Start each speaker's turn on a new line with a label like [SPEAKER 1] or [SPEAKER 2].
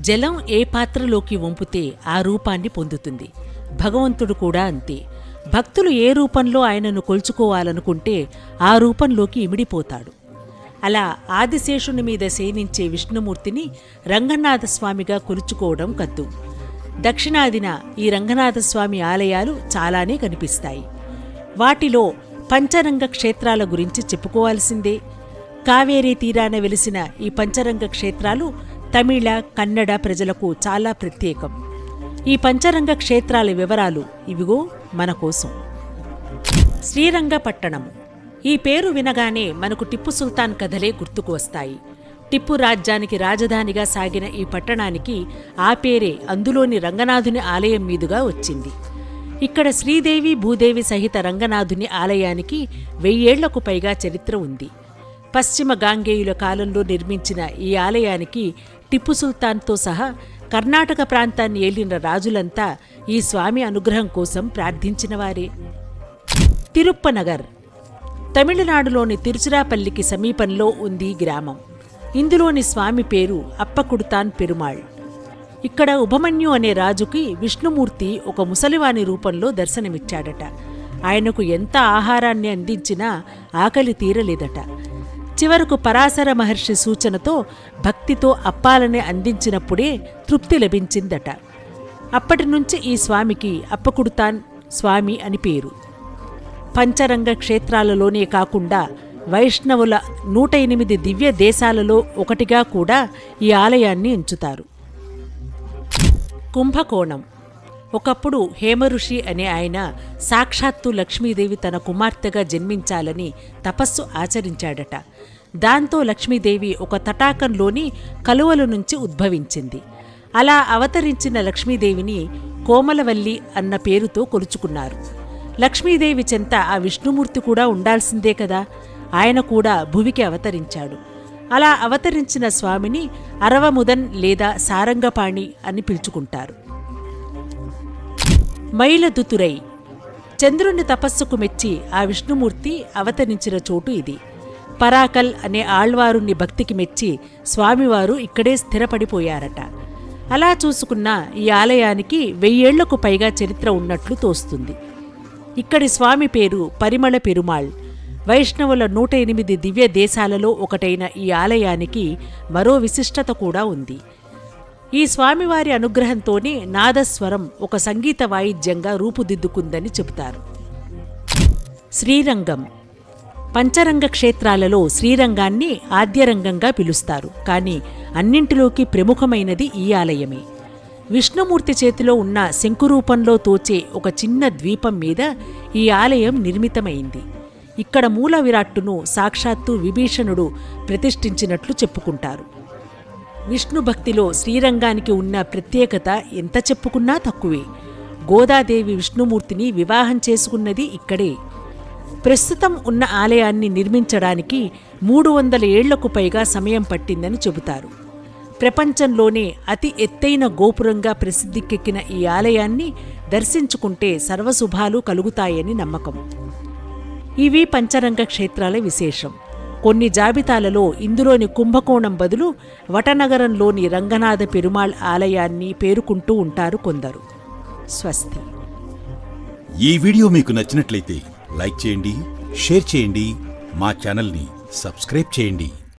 [SPEAKER 1] జలం ఏ పాత్రలోకి వంపితే ఆ రూపాన్ని పొందుతుంది. భగవంతుడు కూడా అంతే. భక్తులు ఏ రూపంలో ఆయనను కొలుచుకోవాలనుకుంటే ఆ రూపంలోకి ఇమిడిపోతాడు. అలా ఆదిశేషుని మీద సేవించే విష్ణుమూర్తిని రంగనాథస్వామిగా కొలుచుకోవడం కద్దు. దక్షిణాదిన ఈ రంగనాథస్వామి ఆలయాలు చాలానే కనిపిస్తాయి. వాటిలో పంచరంగ క్షేత్రాల గురించి చెప్పుకోవాల్సిందే. కావేరీ తీరాన వెలిసిన ఈ పంచరంగ క్షేత్రాలు తమిళ కన్నడ ప్రజలకు చాలా ప్రత్యేకం. ఈ పంచరంగ క్షేత్రాల వివరాలు ఇవిగో మన కోసం. శ్రీరంగపట్టణం. ఈ పేరు వినగానే మనకు టిప్పు సుల్తాన్ కథలే గుర్తుకు వస్తాయి. టిప్పు రాజ్యానికి రాజధానిగా సాగిన ఈ పట్టణానికి ఆ పేరే అందులోని రంగనాథుని ఆలయం మీదుగా వచ్చింది. ఇక్కడ శ్రీదేవి భూదేవి సహిత రంగనాథుని ఆలయానికి వెయ్యేళ్ళకు పైగా చరిత్ర ఉంది. పశ్చిమ గాంగేయుల కాలంలో నిర్మించిన ఈ ఆలయానికి టిప్పు సుల్తాన్తో సహా కర్ణాటక ప్రాంతాన్ని ఏలిన రాజులంతా ఈ స్వామి అనుగ్రహం కోసం ప్రార్థించినవారే తిరుప్పనగర్ తమిళనాడులోని తిరుచిరాపల్లికి సమీపంలో ఉంది గ్రామం. ఇందులోని స్వామి పేరు అప్పకుడుతాన్ పెరుమాళ్. ఇక్కడ ఉభమన్యు అనే రాజుకి విష్ణుమూర్తి ఒక ముసలివాని రూపంలో దర్శనమిచ్చాడట. ఆయనకు ఎంత ఆహారాన్ని అందించినా ఆకలి తీరలేదట. చివరకు పరాశర మహర్షి సూచనతో భక్తితో అప్పాలని అందించినప్పుడే తృప్తి లభించిందట. అప్పటి నుంచి ఈ స్వామికి అప్పకుడుతాన్ స్వామి అని పేరు. పంచరంగ క్షేత్రాలలోనే కాకుండా వైష్ణవుల నూట ఎనిమిది దివ్య దేశాలలో ఒకటిగా కూడా ఈ ఆలయాన్ని ఎంచుతారు. కుంభకోణం ఒకప్పుడు హేమఋషి అనే ఆయన సాక్షాత్తు లక్ష్మీదేవి తన కుమార్తెగా జన్మించాలని తపస్సు ఆచరించాడట. దాంతో లక్ష్మీదేవి ఒక తటాకంలోని కలువల నుంచి ఉద్భవించింది. అలా అవతరించిన లక్ష్మీదేవిని కోమలవల్లి అన్న పేరుతో కొలుచుకున్నారు. లక్ష్మీదేవి చెంత ఆ విష్ణుమూర్తి కూడా ఉండాల్సిందే కదా? ఆయన కూడా భువికి అవతరించాడు. అలా అవతరించిన స్వామిని అరవముదన్ లేదా సారంగపాణి అని పిలుచుకుంటారు. మైలదుతురై చంద్రుని తపస్సుకు మెచ్చి ఆ విష్ణుమూర్తి అవతరించిన చోటు ఇది. పరాకల్ అనే ఆళ్వారుని భక్తికి మెచ్చి స్వామివారు ఇక్కడే స్థిరపడిపోయారట. అలా చూసుకున్న ఈ ఆలయానికి వెయ్యేళ్ళకు పైగా చరిత్ర ఉన్నట్లు తోస్తుంది. ఇక్కడి స్వామి పేరు పరిమళ పెరుమాళ్. వైష్ణవుల నూట ఎనిమిది దివ్య దేశాలలో ఒకటైన ఈ ఆలయానికి మరో విశిష్టత కూడా ఉంది. ఈ స్వామివారి అనుగ్రహంతోనే నాదస్వరం ఒక సంగీత వాయిద్యంగా రూపుదిద్దుకుందని చెబుతారు. శ్రీరంగం. పంచరంగ క్షేత్రాలలో శ్రీరంగాన్ని ఆద్యరంగంగా పిలుస్తారు. కానీ అన్నింటిలోకి ప్రముఖమైనది ఈ ఆలయమే. విష్ణుమూర్తి చేతిలో ఉన్న శంకురూపంలో తోచే ఒక చిన్న ద్వీపం మీద ఈ ఆలయం నిర్మితమైంది. ఇక్కడ మూల విరాట్టును సాక్షాత్తు విభీషణుడు ప్రతిష్ఠించినట్లు చెప్పుకుంటారు. విష్ణు భక్తిలో శ్రీరంగానికి ఉన్న ప్రత్యేకత ఎంత చెప్పుకున్నా తక్కువే. గోదాదేవి విష్ణుమూర్తిని వివాహం చేసుకున్నది ఇక్కడే. ప్రస్తుతం ఉన్న ఆలయాన్ని నిర్మించడానికి మూడు వందల ఏళ్ళకు పైగా సమయం పట్టిందని చెబుతారు. ప్రపంచంలోనే అతి ఎత్తైన గోపురంగా ప్రసిద్ధికెక్కిన ఈ ఆలయాన్ని దర్శించుకుంటే సర్వశుభాలు కలుగుతాయని నమ్మకం. ఇవి పంచరంగ క్షేత్రాల విశేషం. కొన్ని జాబితాలలో ఇందులోని కుంభకోణం బదులు వటనగరంలోని రంగనాథ పెరుమాళ్ ఆలయాన్ని పేరుకుంటూ ఉంటారు కొందరు. స్వస్తి.
[SPEAKER 2] ఈ వీడియో మీకు నచ్చినట్లయితే లైక్ చేయండి షేర్ చేయండి మా ఛానల్ని సబ్స్క్రైబ్ చేయండి.